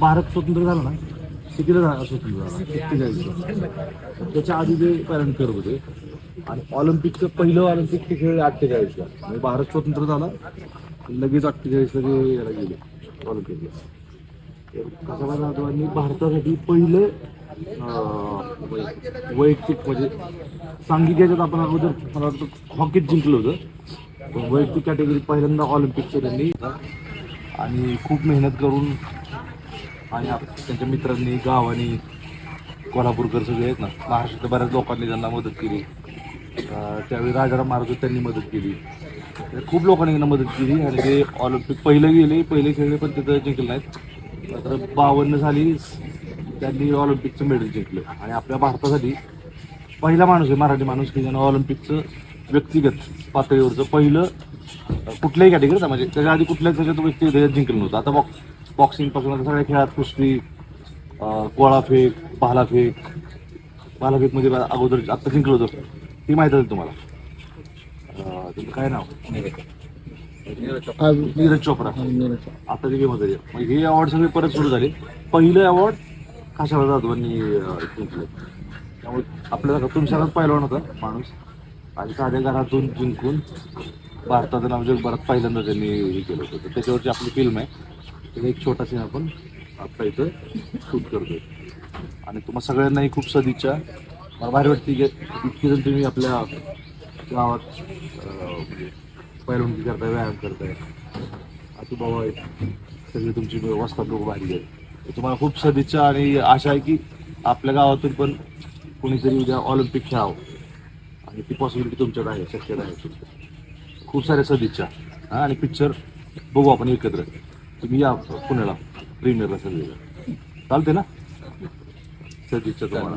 भारत स्वतंत्र झाला ना कितीला झाला स्वतंत्र झाला. सत्तेचाळीसला त्याच्या आधी जे पॅरेंट करत होते आणि ऑलिम्पिकचं पहिलं ऑलिम्पिक ते खेळ अठ्ठेचाळीसला. म्हणजे भारत स्वतंत्र झाला लगेच अठ्ठेचाळीसला ते याला गेले ऑलिम्पिकला. कसं जाधवांनी भारतासाठी पहिलं वैयक्तिक म्हणजे सांघिक याच्यात आपण अगोदर मला वाटतं हॉकीत जिंकलं होतं. वैयक्तिक कॅटेगरीत पहिल्यांदा ऑलिम्पिकच्या त्यांनी आणि खूप मेहनत करून आणि आप- त्यांच्या मित्रांनी गावानी कोल्हापूरकर सगळे आहेत ना महाराष्ट्रातल्या बऱ्याच लोकांनी त्यांना मदत केली. अं, त्यावेळी राजाराम महाराज होते, त्यांनी मदत केली. तर खूप लोकांनी त्यांना मदत केली आणि ते ऑलिम्पिक पहिले गेले पहिले खेळले पण तिथं जिंकले नाहीत. मात्र बावन्न साली त्यांनी ऑलिम्पिकचं मेडल जिंकलं. आणि आपल्या भारतासाठी पहिला माणूस आहे मराठी माणूस की ज्यानं ऑलिम्पिकचं व्यक्तिगत पातळीवरचं पहिलं अं, कुठल्याही कॅटेगरीत म्हणजे त्याच्या आधी कुठल्याच त्याच्यात व्यक्ती त्याच्यात जिंकलं नव्हतं. आता बॉक्स बॉक्सिंगपासून सगळ्या खेळात कुस्ती अं, गोळाफेक भालाफेक भालाफेकमध्ये बा- अगोदर आत्ता जिंकलं होतं. ती माहीत असेल तुम्हाला? तुमचं काय नाव? नीरज चोप्रा. आता ते गेम होतं मग हे अवॉर्ड सगळे परत सुरू झाले. पहिलं अवॉर्ड खाशाला जाधवांनी जिंकलं. त्यामुळे आपल्याला तुम्ही सगळ्यात पहिलवान होता माणूस. आणि साध्या घरातून जिंकून भारताचं नाव जगभरात पहिल्यांदा त्यांनी हे केलं होतं. तर त्याच्यावरची आपली फिल्म आहे. त्याचा एक छोटा सीन आपण आत्ता इथं शूट करतोय. आणि तुम्हा सगळ्यांनाही खूप सदिच्छा. मला भारी वाटते की इतकी जण तुम्ही आपल्या गावात अं, म्हणजे करताय व्यायाम करताय. आतू बाबा आहेत. सगळी तुमची व्यवस्था लोक भारी आहेत. तुम्हाला खूप सदिच्छा आणि आशा आहे की आपल्या गावातून पण कोणीतरी उद्या ऑलिम्पिक खेळावं. आणि ती पॉसिबिलिटी तुमच्याकडे आहे शक्यता आहे. खूप साऱ्या सदिच्छा. हां आणि पिक्चर बघू आपण एकत्र. तुम्ही या पुण्याला प्रीमियरला सगळे चालते ना सदिच्छा तुम्हाला